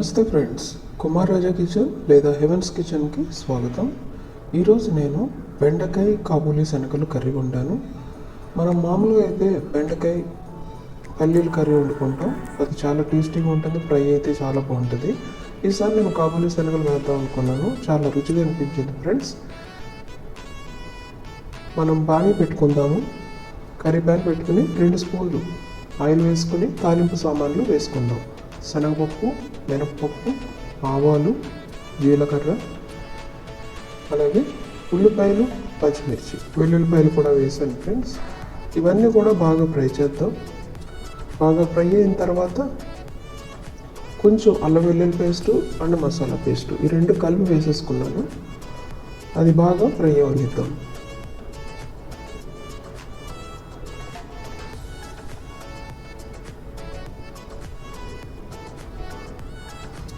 నమస్తే friends. Kumar Raja kitchen లేదా heavens కిచెన్కి స్వాగతం. ఈరోజు నేను బెండకాయ కాబూలీ శనగలు కర్రీ వండాను. మనం మామూలుగా అయితే బెండకాయ పల్లీలు కర్రీ వండుకుంటాం. అది చాలా టేస్టీగా ఉంటుంది ఫ్రై అయితే చాలా బాగుంటుంది. ఈసారి నేను కాబూలీ శనగలు వేద్దాం అనుకున్నాను. చాలా రుచిగా అనిపించింది ఫ్రెండ్స్. మనం బాగా పెట్టుకుందాము. కర్రీ ప్యాన్ పెట్టుకుని రెండు స్పూన్లు ఆయిల్ వేసుకుని తాలింపు సామాన్లు వేసుకుందాం. శనగపప్పు మినప్పప్పు ఆవాలు జీలకర్ర అలాగే ఉల్లిపాయలు పచ్చిమిర్చి. వెల్లుల్లిపాయలు కూడా వేసాను ఫ్రెండ్స్. ఇవన్నీ కూడా బాగా ఫ్రై చేద్దాం. బాగా ఫ్రై అయిన తర్వాత కొంచెం అల్లం వెల్లుల్లి పేస్టు అండ్ మసాలా పేస్టు. ఈ రెండు కలిపి వేసేసుకున్నాను. అది బాగా ఫ్రై అవనిద్దాం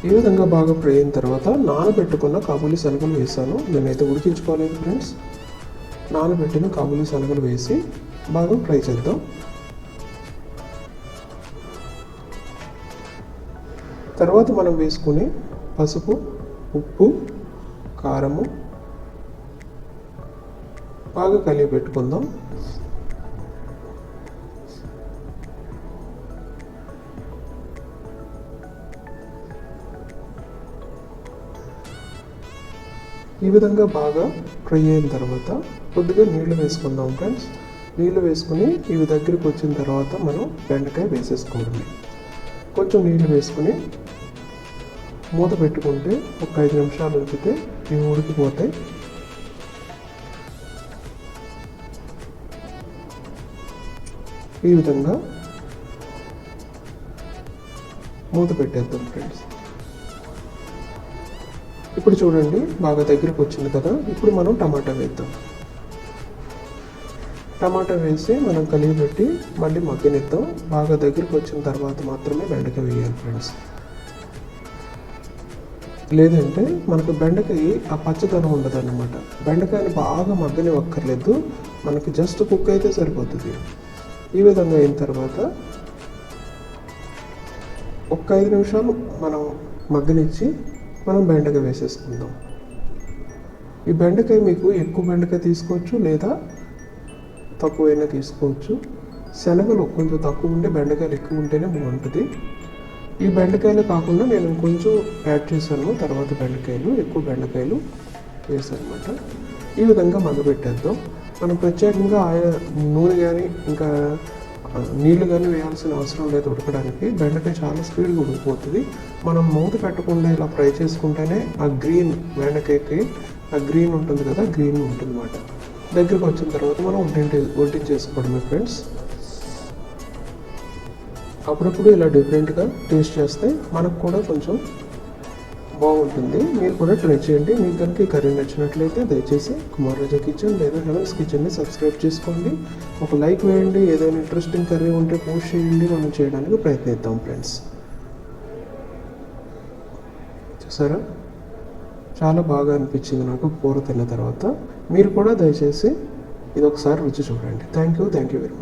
ఈ విధంగా బాగా ఫ్రై అయిన తర్వాత నానబెట్టుకున్న కాబూలీ శనగలు వేసాను నేనైతే ఉడికించుకోలేదు ఫ్రెండ్స్ నానబెట్టిన కాబూలీ శనగలు వేసి బాగా ఫ్రై చేద్దాం. తర్వాత మనం వేసుకుని పసుపు ఉప్పు కారము బాగా కలిపి పెట్టుకుందాం. ఈ విధంగా బాగా ఫ్రై అయిన తర్వాత కొద్దిగా నీళ్ళు వేసుకుందాం ఫ్రెండ్స్. నీళ్ళు వేసుకుని ఇవి దగ్గరికి వచ్చిన తర్వాత మనం బెండకాయ వేసేసుకోవడమే కొంచెం నీళ్ళు వేసుకుని మూత పెట్టుకుంటే ఒక ఐదు నిమిషాలు ఉంచితే ఇవి ఉడికిపోతాయి. ఈ విధంగా మూత పెట్టేద్దాం ఫ్రెండ్స్. ఇప్పుడు చూడండి బాగా దగ్గరికి వచ్చింది కదా. ఇప్పుడు మనం టమాటా వేద్దాం. టమాటా వేసి మనం కలిగి పెట్టి మళ్ళీ మగ్గనిద్దాం. బాగా దగ్గరికి వచ్చిన తర్వాత మాత్రమే బెండకాయ వేయాలి ఫ్రెండ్స్ లేదంటే మనకు బెండకాయ ఆ పచ్చదనం ఉండదు అన్నమాట బెండకాయని బాగా మగ్గని ఒక్కర్లేదు మనకి జస్ట్ కుక్ అయితే సరిపోతుంది. ఈ విధంగా అయిన తర్వాత ఒక్క ఐదు నిమిషాలు మనం మగ్గనిచ్చి మనం బెండకాయ వేసేసుకుందాం. ఈ బెండకాయ మీకు ఎక్కువ బెండకాయ తీసుకోవచ్చు లేదా తక్కువైనా తీసుకోవచ్చు. శనగలు కొంచెం తక్కువ ఉంటే బెండకాయలు ఎక్కువ ఉంటేనే బాగుంటుంది. ఈ బెండకాయలు కాకుండా నేను కొంచెం యాడ్ చేశాను. తర్వాత బెండకాయలు ఎక్కువ బెండకాయలు వేసాను అనమాట ఈ విధంగా మగ్గబెట్టేద్దాం. మనం ప్రత్యేకంగా ఆయా నూనె కానీ ఇంకా నీళ్ళు కానీ వేయాల్సిన అవసరం లేదు ఉడకడానికి. బెండకాయ చాలా స్పీడ్గా ఉడికిపోతుంది. మనం మూత పెట్టకుండా ఇలా ఫ్రై చేసుకుంటేనే ఆ గ్రీన్ బెండకాయకి ఆ గ్రీన్ ఉంటుంది కదా గ్రీన్ ఉంటుంది అన్నమాట దగ్గరికి వచ్చిన తర్వాత మనం వడ్డింటి వడ్డించేసుకోవడమే ఫ్రెండ్స్. అప్పుడప్పుడు ఇలా డిఫరెంట్గా టేస్ట్ చేస్తే మనకు కూడా కొంచెం బాగుంటుంది. మీరు కూడా ట్రై చేయండి. మీకు కనుక ఈ కర్రీ నచ్చినట్లయితే దయచేసి కుమార్ రాజా కిచెన్ లేదా హెవెన్స్ కిచెన్ని సబ్స్క్రైబ్ చేసుకోండి. ఒక లైక్ వేయండి. ఏదైనా ఇంట్రెస్టింగ్ కర్రీ ఉంటే పోస్ట్ చేయండి. మనం చేయడానికి ప్రయత్నిద్దాం ఫ్రెండ్స్ చూసారా? చాలా బాగా అనిపించింది నాకు కూర తిన్న తర్వాత. మీరు కూడా దయచేసి ఇది ఒకసారి రుచి చూడండి. Thank you thank you very much